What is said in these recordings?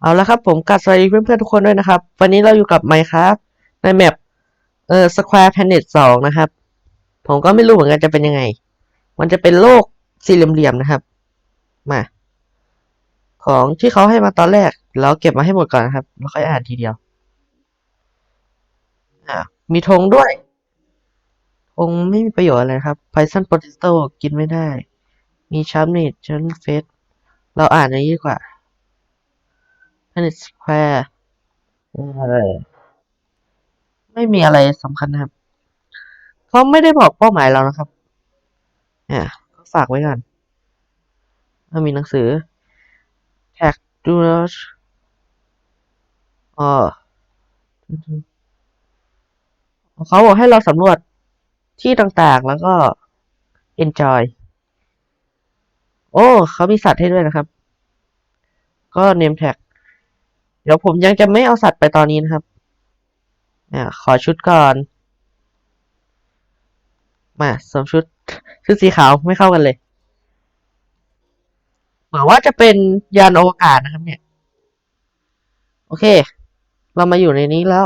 เอาละครับผมกัดสวัสดีเพื่อนๆทุกคนด้วยนะครับ วันนี้เราอยู่กับ Minecraft ในแมปเอ่อ Square Planet 2 นะครับ ผมก็ไม่รู้เหมือนกันจะเป็นยังไง มันจะเป็นโลกสี่เหลี่ยมๆนะครับ มา ของที่เขาให้มาตอนแรก เราเก็บมาให้หมดก่อนนะครับ แล้วค่อยอ่านทีเดียว อ่ามีธงด้วยธงไม่มีประโยชน์อะไรครับ Python Potato กินไม่ได้ มีชัมนิดชันเฟสเราอ่านอันนี้ดีกว่า Planet Square อะไรไม่มีอะไรสำคัญนะครับเขาไม่ได้บอกเป้าหมายเรานะครับอะก็ฝากไว้ก่อนถ้ามีหนังสือ Tag do not อ๋อเขาบอกให้เราสำรวจที่ต่างๆ แล้วก็ enjoy โอ้ เขามีสัตว์ให้ด้วยนะครับ ก็ name tag เดี๋ยวผมยังจะไม่เอาสัตว์ไปตอนนี้นะครับอ่าขอชุดก่อน มาสวมชุด ชุดสีขาวไม่เข้ากันเลย เหมือนว่าจะเป็นยานอวกาศนะครับ เนี่ย โอเค เรามาอยู่ในนี้แล้ว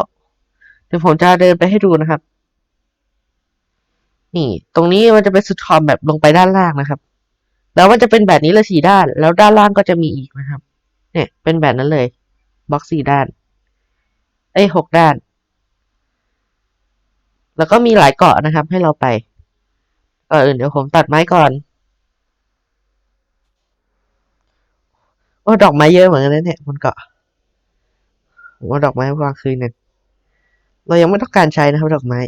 เดี๋ยวผมจะเดินไปให้ดูนะครับ นี่ ตรงนี้มันจะเป็นสุดขอบแบบลงไปด้านล่างนะครับ แล้วมันจะเป็นแบบนี้เลยสี่ด้าน แล้วด้านล่างก็จะมีอีกนะครับ เนี่ย เป็นแบบนั้นเลย บล็อกสี่ด้าน เอ้ยหกด้าน แล้วก็มีหลายเกาะนะครับ ให้เราไปก่อนอื่นเดี๋ยวผมตัดไม้ก่อน โอ้ดอกไม้เยอะเหมือนกันนะเนี่ยบนเกาะผมว่าดอกไม้วางคืนเนี่ยเรายังไม่ต้องการใช้นะครับ ดอกไม้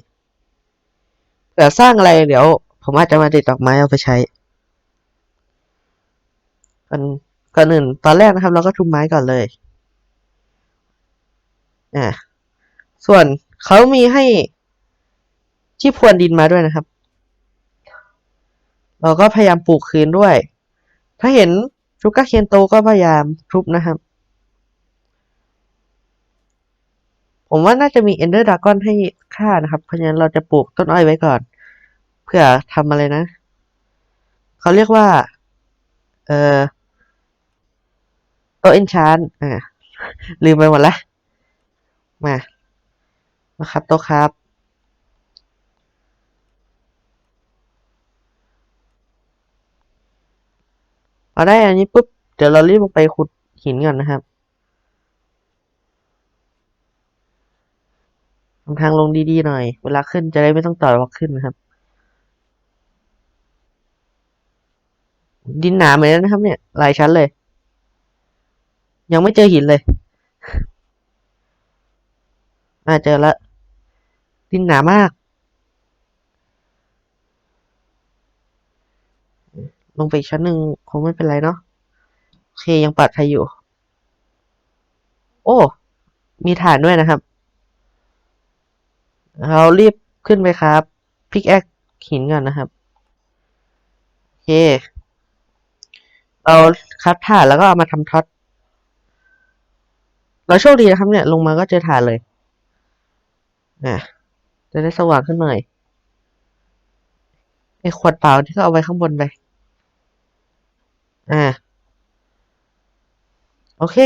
เดี๋ยวสร้างอะไรเดี๋ยว ผมอาจจะมาติดดอกไม้เอาไปใช้ก่อนก่อนอื่นตอนแรกนะครับ เราก็ทุบไม้ก่อนเลย อ่าส่วนเขามีให้ที่พรวนดินมาด้วยนะครับ เราก็พยายามปลูกคืนด้วย ถ้าเห็นชูกาเคนโตก็พยายามทุบนะครับ ผมว่าน่าจะมีเอนเดอร์ดากอนให้ค่านะครับ เพราะฉะนั้นเราจะปลูกต้นอ้อยไว้ก่อน เพื่อทำอะไรนะ เขาเรียกว่า เอ่อโตเอนชานอ่าลืมไปหมดละ มา มาครับโตะครับ พอได้อันนี้ปุ๊บ เดี๋ยวเรารีบลงไปขุดหินก่อนนะครับทำทางลงดีๆหน่อย เวลาขึ้นจะได้ไม่ต้องต่อบล็อกขึ้นนะครับ ดินหนาเหมือนกันนะครับ เนี่ยหลายชั้นเลย ยังไม่เจอหินเลย อ่าเจอละ ดินหนามาก ลงไปชั้นหนึ่งคงไม่เป็นไรเนาะโอเคยังปลอดภัยอยู่ โอ้ มีฐานด้วยนะครับ เรารีบขึ้นไปครับ พิกแอคหินก่อนนะครับ โอเคเราคับฐานแล้วก็เอามาทำท็อตเราโชคดีนะครับเนี่ย ลงมาก็เจอฐานเลย อะจะได้สว่างขึ้นหน่อยไอขวดเปล่าที่เขาเอาไว้ข้างบนไป อ่า โอเค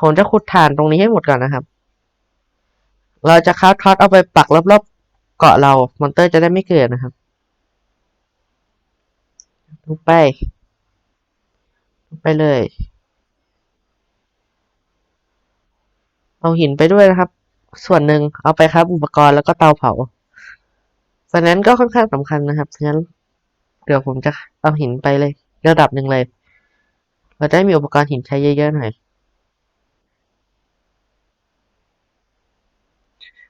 ผมจะขุดฐานตรงนี้ให้หมดก่อนนะครับ เราจะคราฟท็อตเอาไปปักรอบๆ เกาะเรา มอนเตอร์จะได้ไม่เกิดนะครับลงไปลงไปเลย เอาหินไปด้วยนะครับ ส่วนหนึ่งเอาไปครับ อุปกรณ์แล้วก็เตาเผาส่วนนั้นก็ค่อนข้างสำคัญนะครับฉะนั้นเดี๋ยวผมจะเอาหินไปเลย ระดับหนึ่งเลย เราจะได้มีอุปกรณ์หินใช้เยอะๆหน่อย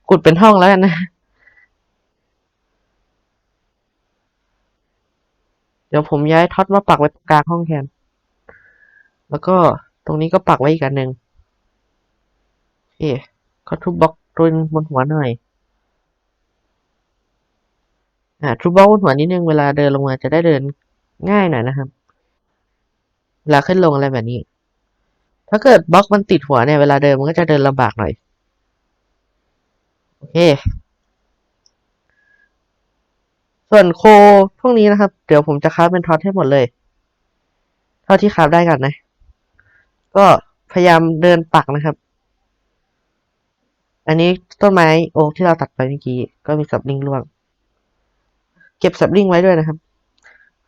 ขุดเป็นห้องแล้วกันนะ เดี๋ยวผมย้ายท็อตมาปักไว้กลางห้องแทน แล้วก็ตรงนี้ก็ปักไว้อีกอันหนึ่งโอ เคก็ทุบบล็อกตัวบนหัวหน่อย อ่าทุบบล็อกบนหัวนิดนึงเวลาเดินลงมาจะได้เดินง่ายหน่อยนะครับเวลาขึ้นลงอะไรแบบนี้ ถ้าเกิดบล็อกมันติดหัวเนี่ยเวลาเดินมันก็จะเดินลำบากหน่อย โอเค ส่วนโคพวกนี้นะครับ เดี๋ยวผมจะคราฟเป็นท็อตให้หมดเลย เท่าที่คราฟได้กันนะ ก็พยายามเดินปักนะครับ อันนี้ต้นไม้โอ๊กที่เราตัดไปเมื่อกี้ก็มีสับลิงร่วง เก็บสับลิงไว้ด้วยนะครับ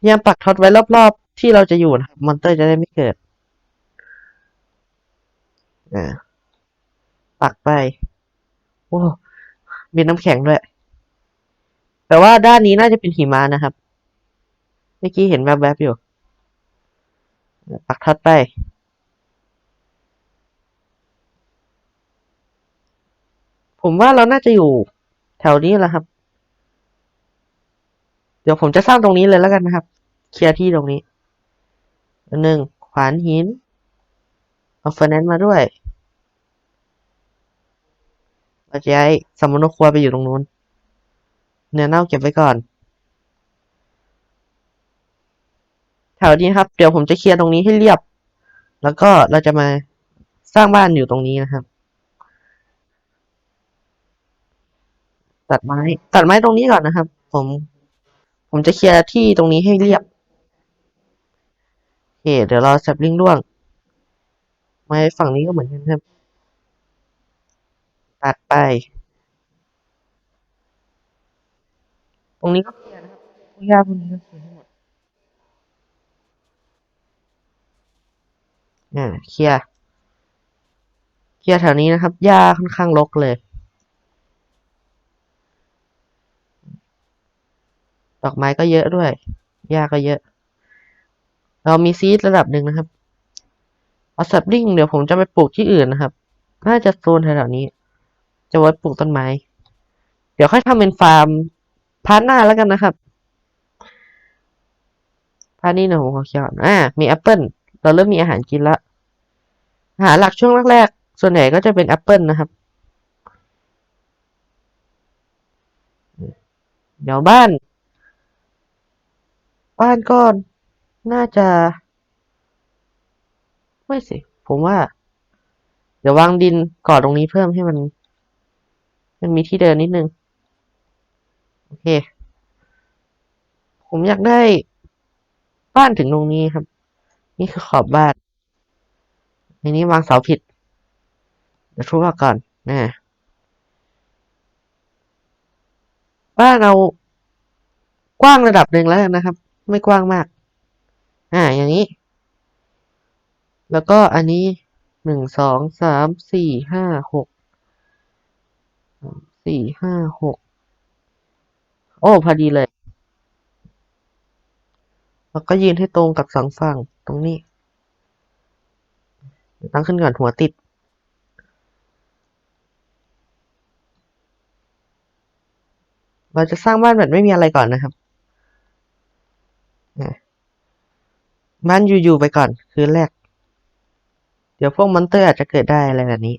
ยายามปักท็อตไว้รอบๆ ที่เราจะอยู่นะครับมอนเตอร์จะได้ไม่เกิดอ่าปักไป โอ้มีน้ำแข็งด้วย แต่ว่าด้านนี้น่าจะเป็นหิมะนะครับ เมื่อกี้เห็นแวบๆอยู่ ปักท็อตไป ผมว่าเราน่าจะอยู่แถวนี้แหละครับ เดี๋ยวผมจะสร้างตรงนี้เลยแล้วกันนะครับ เคลียร์ที่ตรงนี้หนึ่งขวานหิน เอาเฟอร์แนนซ์มาด้วยเราจะย้ายสมนครัวไปอยู่ตรงนู้น เนื้อเน่าเก็บไว้ก่อน แถวนี้ครับ เดี๋ยวผมจะเคลียร์ตรงนี้ให้เรียบ แล้วก็เราจะมาสร้างบ้านอยู่ตรงนี้นะครับ ตัดไม้ ตัดไม้ตรงนี้ก่อนนะครับ ผม ผมจะเคลียร์ที่ตรงนี้ให้เรียบโอเคเดี๋ยวรอแซปลิงร่วง ไม้ฝั่งนี้ก็เหมือนกันครับ ตัดไป ตรงนี้ก็เคลียร์นะครับพวกหญ้าพวกนี้ก็เคลียร์ให้หมดอ่าเคลียร์เคลียร์แถวนี้นะครับหญ้าค่อนข้างรกเลย ดอกไม้ก็เยอะด้วยหญ้าก็เยอะ เรามีซีดระดับหนึ่งนะครับเอาสับลิงเดี๋ยวผมจะไปปลูกที่อื่นนะครับ น่าจะโซนแถวๆนี้ จะไว้ปลูกต้นไม้ เดี๋ยวค่อยทำเป็นฟาร์มพาร์ทหน้าแล้วกันนะครับพาร์ทนี้นะผมขอเคี่ยวก่อนอ่า มีแอปเปิลเราเริ่มมีอาหารกินละอาหารหลักช่วงแรกๆ ส่วนใหญ่ก็จะเป็นแอปเปิลนะครับ เดี๋ยวบ้าน บ้านก็น่าจะ ไม่สิ ผมว่า เดี๋ยววางดินก่อตรงนี้เพิ่มให้มัน มันมีที่เดินนิดนึง โอเค ผมอยากได้บ้านถึงตรงนี้ครับ นี่คือขอบบ้านในนี้วางเสาผิด เดี๋ยวทุบออกก่อนนะบ้านเรากว้างระดับหนึ่งแล้วนะครับ ไม่กว้างมาก อ่า อย่างนี้ แล้วก็อันนี้หนึ่งสองสามสี่ห้าหกสี่ห้าหกโอ้พอดีเลย แล้วก็ยืนให้ตรงกับสองฝั่งตรงนี้ ตั้งขึ้นก่อนหัวติด เราจะสร้างบ้านแบบไม่มีอะไรก่อนนะครับ บ้านอยู่ๆไปก่อน คืนแรก เดี๋ยวพวกมอนเตอร์อาจจะเกิดได้อะไรแบบนี้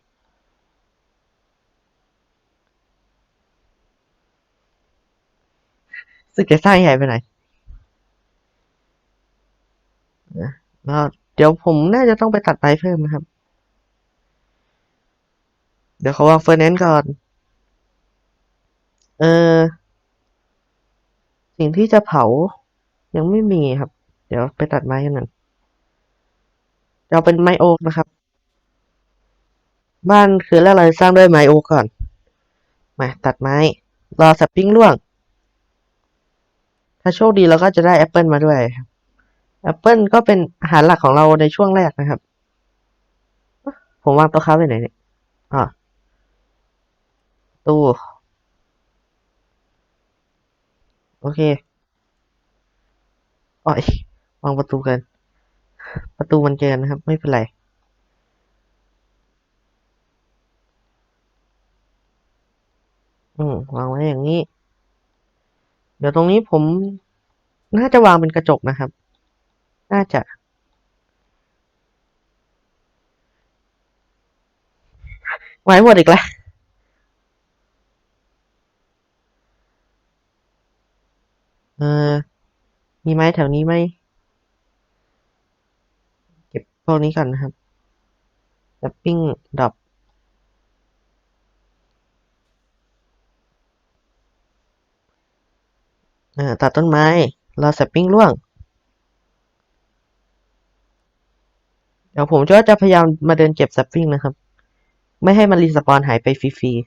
สึกจะสร้างใหญ่ไปไหนนะแล้วเดี๋ยวผมน่าจะต้องไปตัดไม้เพิ่มนะครับ เดี๋ยวเขาวางเฟอร์แนนก่อน เออ สิ่งที่จะเผา ยังไม่มีครับ เดี๋ยวไปตัดไม้กันหน่อยเราเป็นไม้โอ๊กนะครับ บ้านคือแรกเราสร้างด้วยไม้โอ๊กก่อน มาตัดไม้ รอสับปิ้งร่วง ถ้าโชคดีเราก็จะได้แอปเปิลมาด้วยครับแอปเปิลก็เป็นอาหารหลักของเราในช่วงแรกนะครับ ผมวางต๊ะค้าไว้ไหนเนี่ยอ่าตู้โอเค อ๋อยวางประตูกันประตูมันเกินนะครับ ไม่เป็นไร อืมวางไว้อย่างนี้ เดี๋ยวตรงนี้ผม น่าจะวางเป็นกระจกนะครับ น่าจะไว้หมดอีกแล้วเออ มีไม้แถวนี้ไหม เก็บพวกนี้ก่อนนะครับแ a ปปิ้งดรอปตัดต้นไม้ รอแซปปิ้งร่วง เดี๋ยวผมก็จะพยายามมาเดินเก็บซับฟิ้งนะครับ ไม่ให้มันรีสปอนหายไปฟรีๆ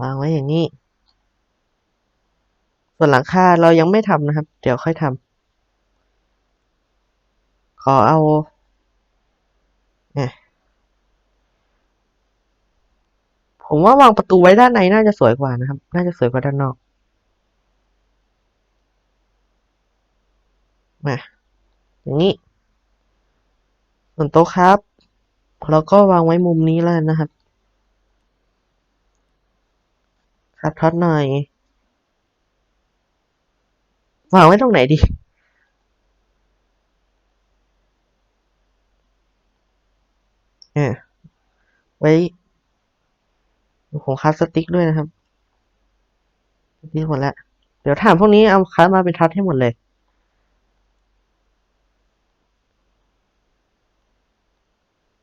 วางไว้อย่างนี้ ส่วนหลังคาเรายังไม่ทำนะครับ เดี๋ยวค่อยทำขอเอาเนี่ยผมว่าวางประตูไว้ด้านในน่าจะสวยกว่านะครับ น่าจะสวยกว่าด้านนอกมาอย่างนี้ ส่วนโต๊ะครับ เราก็วางไว้มุมนี้แล้วนนะครับ ครับท็อตหน่อย วางไว้ตรงไหนดีอ่าไว้ผมคัสสติ๊กด้วยนะครับสติ๊กหมดแล้ว เดี๋ยวถามพวกนี้เอาคัสมาเป็นท็อตให้หมดเลย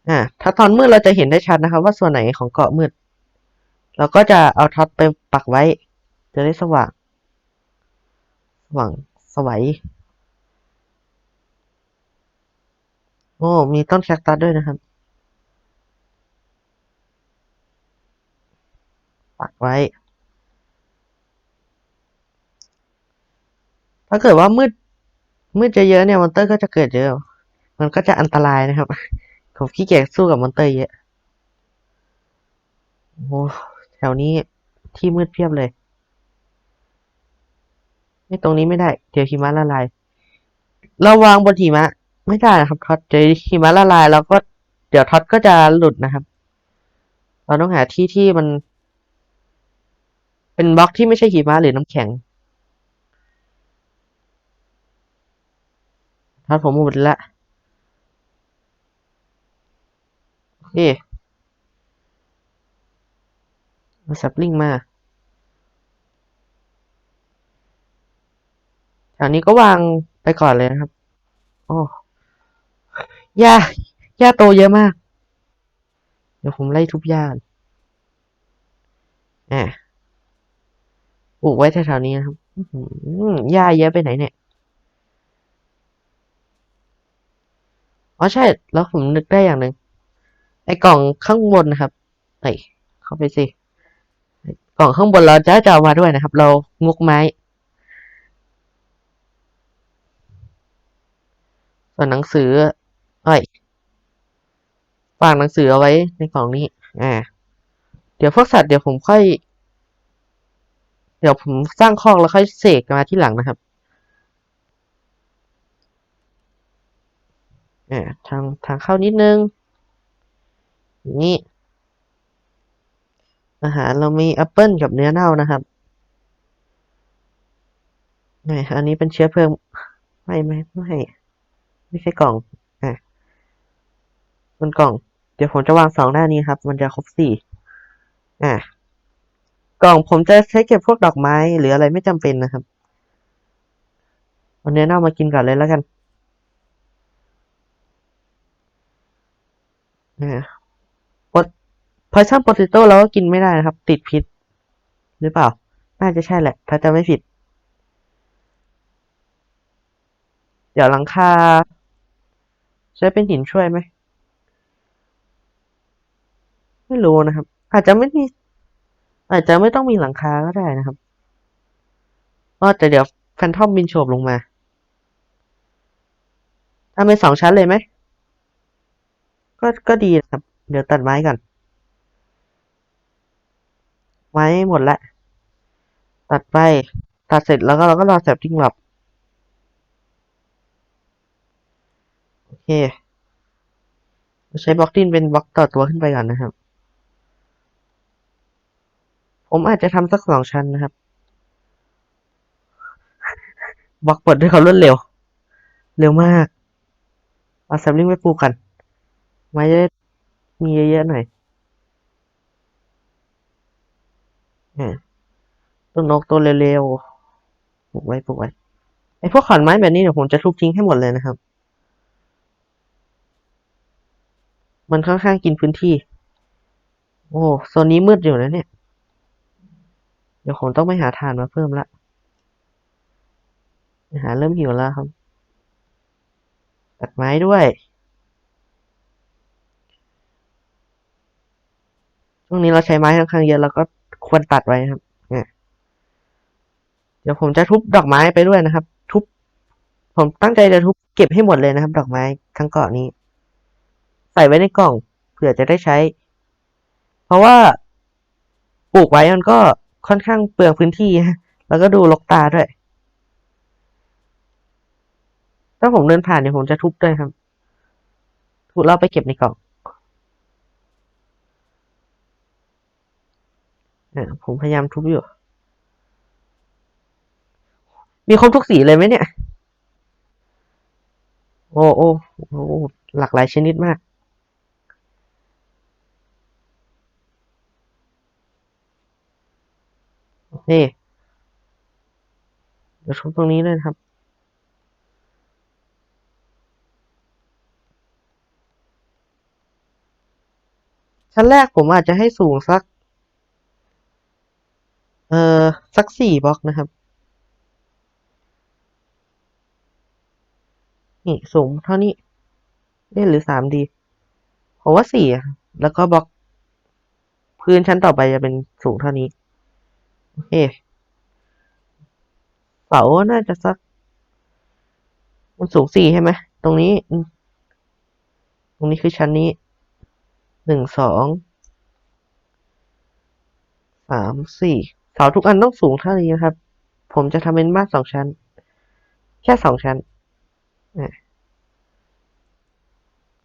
อ่าถ้าตอนมืดเราจะเห็นได้ชัดนะครับ ว่าส่วนไหนของเกาะมืด เราก็จะเอาท็อตไปปักไว้ จะได้สว่าง ว่างสวัย โอ้ มีต้นแคคตัสด้วยนะครับ ปักไว้ ถ้าเกิดว่ามืด มืดเยอะเนี่ยมอนเตอร์ก็จะเกิดเยอะ มันก็จะอันตรายนะครับ ผมขี้เกียจสู้กับมอนเตอร์เยอะ โอ้ แถวนี้ที่มืดเพียบเลย ไม่ตรงนี้ไม่ได้ เดี๋ยวหิมะละลาย เราวางบนหิมะ ไม่ได้นะครับท็อตเดี๋ยวหิมะละลายแล้วก็เดี๋ยวท็อตก็จะหลุดนะครับ เราต้องหาที่ที่มัน เป็นบล็อกที่ไม่ใช่หิมะหรือน้ำแข็งท็อตผมหมดละโอเคเอาสับลิงมา แถวนี้ก็วางไปก่อนเลยนะครับโอ้หญ้าหญ้าโตเยอะมาก เดี๋ยวผมไล่ทุบหญ้าอนอะปลูกไว้แถวๆนี้นะครับหญ้าเยอะไปไหนเนี่ยอ๋อใช่ แล้วผมนึกได้อย่างหนึ่งไอ้กล่องข้างบนนะครับเอ้เข้าไปสิ กล่องข้างบนเราจะจะเอามาด้วยนะครับ เรางุกไม้ ส่วนหนังสือเอ้ยฝากหนังสือเอาไว้ในกล่องนี้ อ่า เดี๋ยวพวกสัตว์เดี๋ยวผมค่อย เดี๋ยวผมสร้างคอกแล้วค่อยเสกมาที่หลังนะครับ อ่า ทางทางเข้านิดนึงอย่างนี้อาหารเรามีแอปเปิลกับเนื้อเน่านะครับนี่อันนี้เป็นเชื้อเพลิง ไม่ไม่ไม่ ไม่ใช่กล่อง อะบนกล่อง เดี๋ยวผมจะวางสองหน้านี้ครับ มันจะครบสี่อะ กล่องผมจะใช้เก็บพวกดอกไม้ หรืออะไรไม่จำเป็นนะครับเอาเนื้เน่ามากินก่อนเลยแล้วกันอ่าพอชั่นโปเตโต้เราก็กินไม่ได้นะครับ ติดพิษ หรือเปล่า น่าจะใช่แหละ ถ้าจะไม่ผิด เดี๋ยวหลังคา ใช้เป็นหินช่วยไหม ไม่รู้นะครับ อาจจะไม่มีอาจจะไม่ต้องมีหลังคาก็ได้นะครับก็แต่เดี๋ยวแฟนทอมบินโฉบลงมาทำเป็นสองชั้นเลยไหม ก็ก็ดีนะครับ เดี๋ยวตัดไม้ก่อน ไม้หมดละ ตัดไป ตัดเสร็จแล้วก็เราก็รอแซปปิ้งหลับ โอ เคใช้บล็อกดินเป็นบล็อกต่อตัวขึ้นไปก่อนนะครับ ผมอาจจะทำสักสองชั้นนะครับบล็อกเปิดด้วยความรวดเร็ว เร็วมากเอาแซปลิงไปปลูกกัน ไม้จะได้มีเยอะๆหน่อยต้นนกตัวเร็วๆปลูกไว้ปลูกไว้ไอพวกขอนไม้แบบนี้เดี๋ยวผมจะทุบทิ้งให้หมดเลยนะครับ มันค่อนข้างกินพื้นที่ โอ้โซนนี้มืดอยู่นะเนี่ย เดี๋ยวผมต้องไปหาถ่านมาเพิ่มละอาหารเริ่มหิวแล้วครับ ตัดไม้ด้วยช่วงนี้เราใช้ไม้ค่อนข้างเยอะเราก็ควรตัดไว้ครับเนี่ยเดี๋ยวผมจะทุบดอกไม้ไปด้วยนะครับ ทุบ ผมตั้งใจจะทุบเก็บให้หมดเลยนะครับ ดอกไม้ทั้งเกาะนี้ ส่ไว้ในกล่องเผื่อจะได้ใช้ เพราะว่าปลูกไว้มันก็ค่อนข้างเปลืองพื้นที่ แล้วก็ดูรกตาด้วย ถ้าผมเดินผ่านเนี่ยผมจะทุบด้วยครับทุบแล้วไปเก็บในกล่องผมพยายามทุบอยู่ มีครบทุกสีเลยไหมเนี่ย โอ้โอ้โอ้หลากหลายชนิดมาก นี่เดี๋ยวทุบตรงนี้เลยครับ ชั้นแรกผมอาจจะให้สูงสัก เอ่อ สักสี่บล็อกนะครับ นี่สูงเท่านี้เล่หรือสามดีผมว่าสี่อะแล้วก็บล็อกพื้นชั้นต่อไปจะเป็นสูงเท่านี้ โอเคเสาน่าจะสัก มันสูงสี่ใช่ไหม ตรงนี้ ตรงนี้คือชั้นนี้ หนึ่งสอง สามสี่ เสาทุกอันต้องสูงเท่านี้นะครับ ผมจะทำเป็นบ้านสองชั้น แค่สองชั้นอะ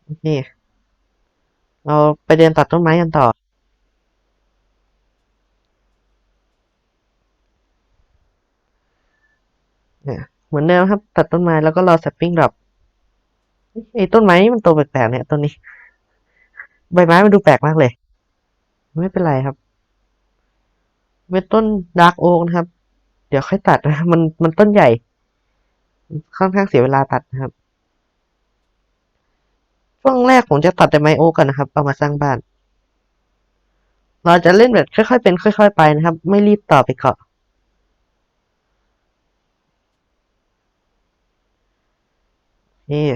โอเค เราไปเดินตัดต้นไม้กันต่อ เนี่ยเหมือนเดิมครับ ตัดต้นไม้แล้วก็รอแซปปิ้งดรอปไอ้ต้นไม้นี่มันโตแปลกๆเนี่ยต้นนี้ ใบไม้มันดูแปลกมากเลย ไม่เป็นไรครับเป็นต้นดาร์กโอ๊กนะครับ เดี๋ยวค่อยตัดนะมันมันต้นใหญ่ ค่อนข้างเสียเวลาตัดนะครับช่วงแรกผมจะตัดแต่ไม้โอ๊กกันนะครับเอามาสร้างบ้าน เราจะเล่นแบบค่อยๆเป็น ค่อย ๆ ไปนะครับ ไม่รีบต่อไปเกาะ นี่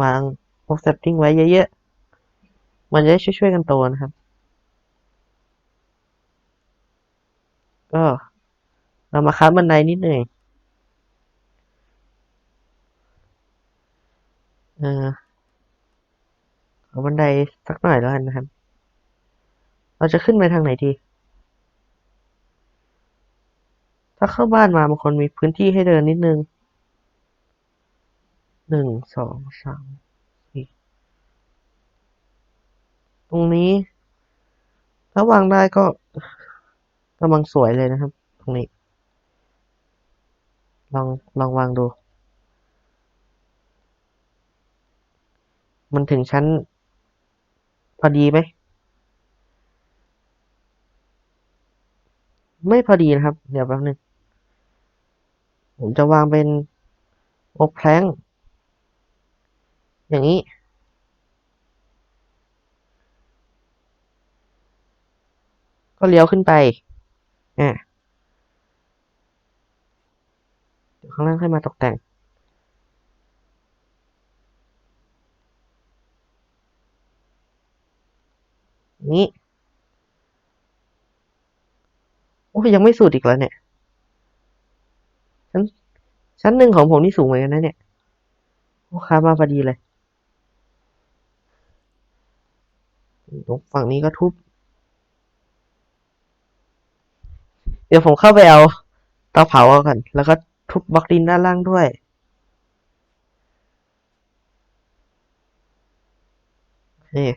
วางโอ๊กแซปปิ้งไว้เยอะๆ มันจะได้ช่วยๆกันโตนะครับ ก็เรามาคับบันไดนิดหนึ่งเออเอาบันไดสักหน่อยแล้วกันนะครับ เราจะขึ้นไปทางไหนดี ถ้าเข้าบ้านมาบางคนมีพื้นที่ให้เดินนิดนึง หนึ่งสองสามสี่ตรงนี้ ถ้าวางได้ก็กำลังสวยเลยนะครับ ตรงนี้ ลองลองวางดู มันถึงชั้น พอดีไหม ไม่พอดีนะครับ เดี๋ยวแป๊บนึงผมจะวางเป็นอกแพลง อย่างนี้ ก็เลี้ยวขึ้นไปอ่าเดี๋ยวข้างล่างค่อยมาตกแต่งนี้ โอ้ยยังไม่สุดอีกแล้วเนี่ย ชั้นชั้นหนึ่งของผมนี่สูงเหมือนกันนะเนี่ย โอ้ค้ามาพอดีเลย ฝั่งนี้ก็ทุบ เดี๋ยวผมเข้าไปเอาเตาเผาเอาก่อนแล้วก็ทุบบล็อกดินด้านล่างด้วยนี่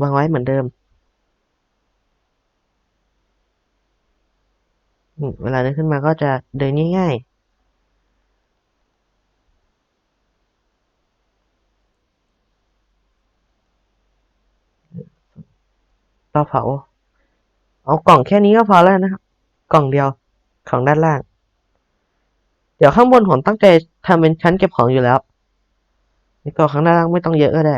วางไว้เหมือนเดิมอืมเวลาเดินขึ้นมาก็จะเดินง่ายๆ เตาเผา เอากล่องแค่นี้ก็พอแล้วนะครับ กล่องเดียวของด้านล่าง เดี๋ยวข้างบนผมตั้งใจทำเป็นชั้นเก็บของอยู่แล้วนี่ก็ข้างด้านล่างไม่ต้องเยอะก็ได้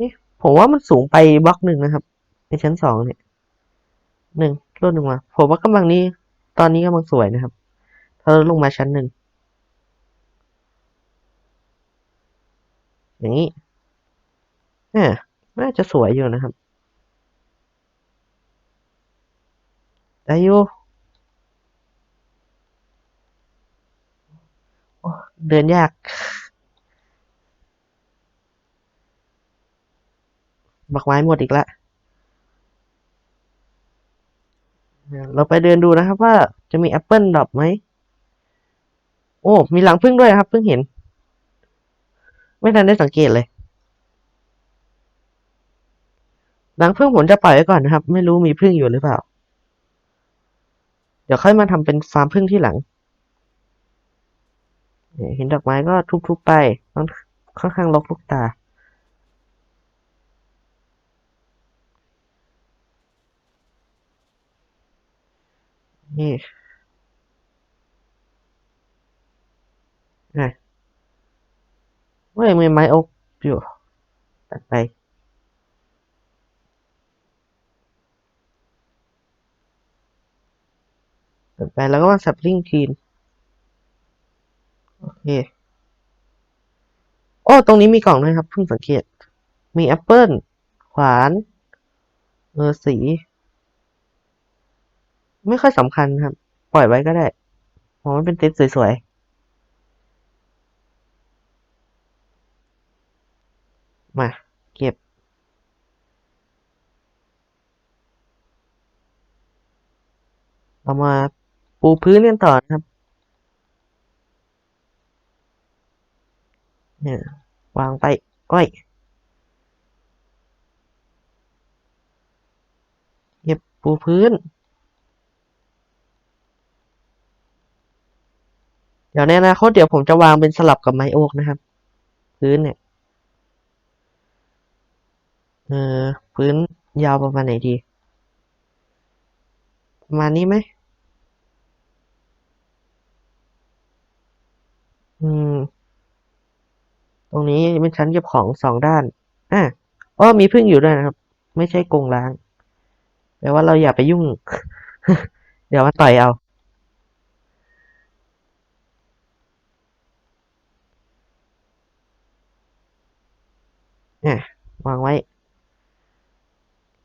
นี่ผมว่ามันสูงไปบล็อกหนึ่งนะครับ ในชั้นสองเนี่ยหนึ่งลดหนึ่งมาผมว่ากำลังนี้ ตอนนี้กำลังสวยนะครับเธอลงมาชั้นหนึ่งอย่างนี้เนี่ย น่าจะสวยอยู่นะครับ ได้อยู่เดินยาก บักไม้หมดอีกแล้วเราไปเดินดูนะครับว่าจะมีแอปเปิลดรอปไหม โอ้ มีหลังพึ่งด้วยครับ เพิ่งเห็น ไม่ทันได้สังเกตเลย หลังพึ่งผมจะปล่อยไว้ก่อนนะครับ ไม่รู้มีพึ่งอยู่หรือเปล่า เดี๋ยวค่อยมาทำเป็นฟาร์มพึ่งที่หลังเห็นดอกไม้ก็ทุบๆไปค่อนข้างรกลูกตา นี่นะว่ายังมีไม้โอ๊กอยู่ตัดไป ตัดไปแล้วก็มาสับลิงทีนโอเคโอ้ตรงนี้มีกล่องด้วยครับเพิ่งสังเกต มีแอปเปิลขวานเออสี ไม่ค่อยสำคัญครับ ปล่อยไว้ก็ได้เพราะมันเป็นเซตสวยๆ มา เก็บเรามา ปูพื้นกันต่อนะครับ เนี่ยวางไปก้อยเก็บปูพื้น เดี๋ยวในอนาคตเดี๋ยวผมจะวางเป็นสลับกับไม้โอ๊กนะครับ พื้นเนี่ยเออพื้นยาวประมาณไหนดี ประมาณนี้ไหม อืม ตรงนี้เป็นชั้นเก็บของสองด้าน อะอ๋อมีพึ่งอยู่ด้วยนะครับ ไม่ใช่กงล้างแต่ว่าเราอย่าไปยุ่ง เดี๋ยวมันต่อยเอาเนี่ยวางไว้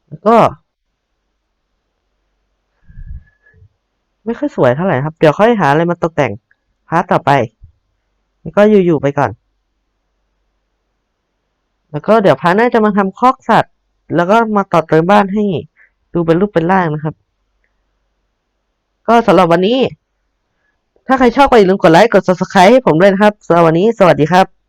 แล้วก็ ไม่ค่อยสวยเท่าไหร่ครับ เดี๋ยวค่อยหาอะไรมาตกแต่งพาร์ทต่อไป นี่ก็อยู่ๆไปก่อน แล้วก็เดี๋ยวพาร์ทหน่าจะมาทำคอกสัตว์ แล้วก็มาต่อเติมบ้านให้ดูเป็นรูปเป็นร่างนะครับ ก็สำหรับวันนี้ ถ้าใครชอบก็อย่าลืมกดไลค์ กด subscribe ให้ผมด้วยนะครับสำหรับวันนี้ สวัสดีครับ